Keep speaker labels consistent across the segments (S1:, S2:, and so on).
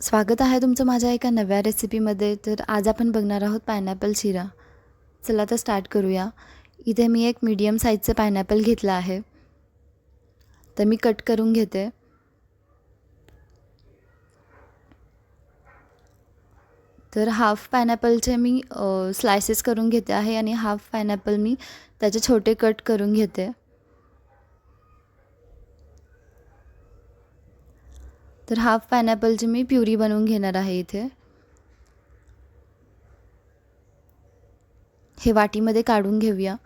S1: स्वागत आहे तुमचं माझ्या एका नव्या रेसिपीमध्ये तर आज आपण बघणार आहोत पायनॅपल शिरा. चला तर स्टार्ट करूया. इथे मी एक मीडियम साईजचं पायनॅपल घेतलं आहे. तर मी कट करून घेते. तर हाफ पायनॅपलचे मी स्लायसेस करून घेते आहे आणि हाफ पायनॅपल मी त्याचे छोटे कट करून घेते. तर हाफ पायनॅपलची मी प्युरी बनवून घेणार आहे इथे. हे वाटीमध्ये काढून घेऊया.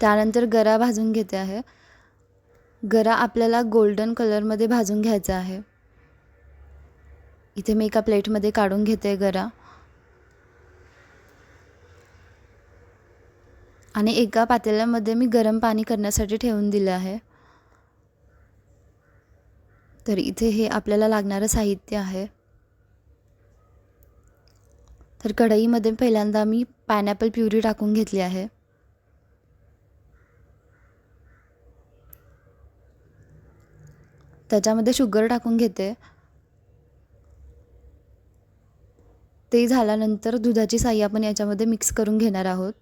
S1: त्यानंतर गरा भाजून घेते आहे. गरा आपल्याला गोल्डन कलरमध्ये भाजून घ्यायचा आहे. इथे मी एका प्लेटमध्ये काढून घेते गरा. आणि एका पातेल्यामध्ये मी गरम पाणी करण्यासाठी ठेवून दिलं आहे. तर इथे हे आपल्याला लागणारं साहित्य आहे. तर कढईमध्ये पहिल्यांदा मी पायनॅपल प्युरी टाकून घेतली आहे. त्याच्यामध्ये शुगर टाकून घेते. ते झाल्यानंतर दुधाची साई आपण याच्यामध्ये मिक्स करून घेणार आहोत.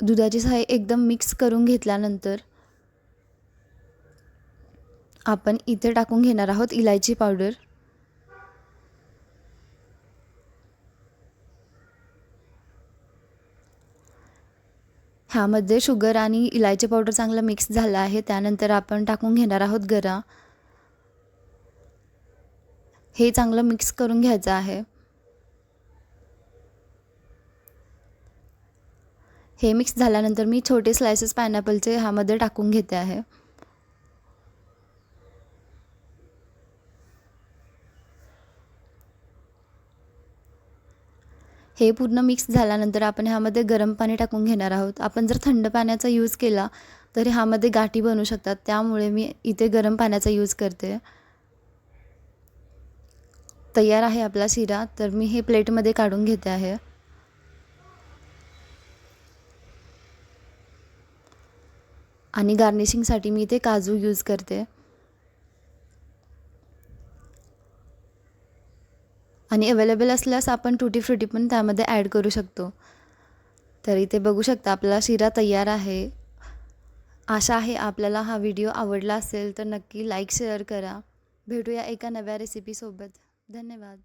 S1: दुधाची साय एकदम मिक्स करून घेतल्यानंतर आपण इथे टाकून घेणार आहोत इलायची पावडर. ह्यामध्ये शुगर आणि इलायची पावडर चांगलं मिक्स झालं आहे. त्यानंतर आपण टाकून घेणार आहोत गरा. हे चांगलं मिक्स करून घ्यायचं आहे. हे मिक्स झाल्यानंतर मी छोटे स्लायसेस पायनॅपलचे ह्यामध्ये टाकून घेते आहे. हे पूर्ण मिक्स झाल्यानंतर आपण ह्यामध्ये गरम पाणी टाकून घेणार आहोत. आपण जर थंड पाण्याचा यूज केला तर ह्यामध्ये गाठी बनू शकतात. त्यामुळे मी इथे गरम पाण्याचा यूज करते. तयार आहे आपला शिरा तर मी हे प्लेटमध्ये काढून घेते आहे. आणि गार्निशिंगसाठी मी इथे काजू यूज करते. आणि अवेलेबल असल्यास आपण टुटी फ्रुटी पण त्यामध्ये ॲड करू शकतो. तर इथे बघू शकता आपला शिरा तयार आहे. आशा आहे आपल्याला हा व्हिडिओ आवडला असेल तर नक्की लाईक शेअर करा. भेटूया एका नव्या रेसिपीसोबत धन्यवाद.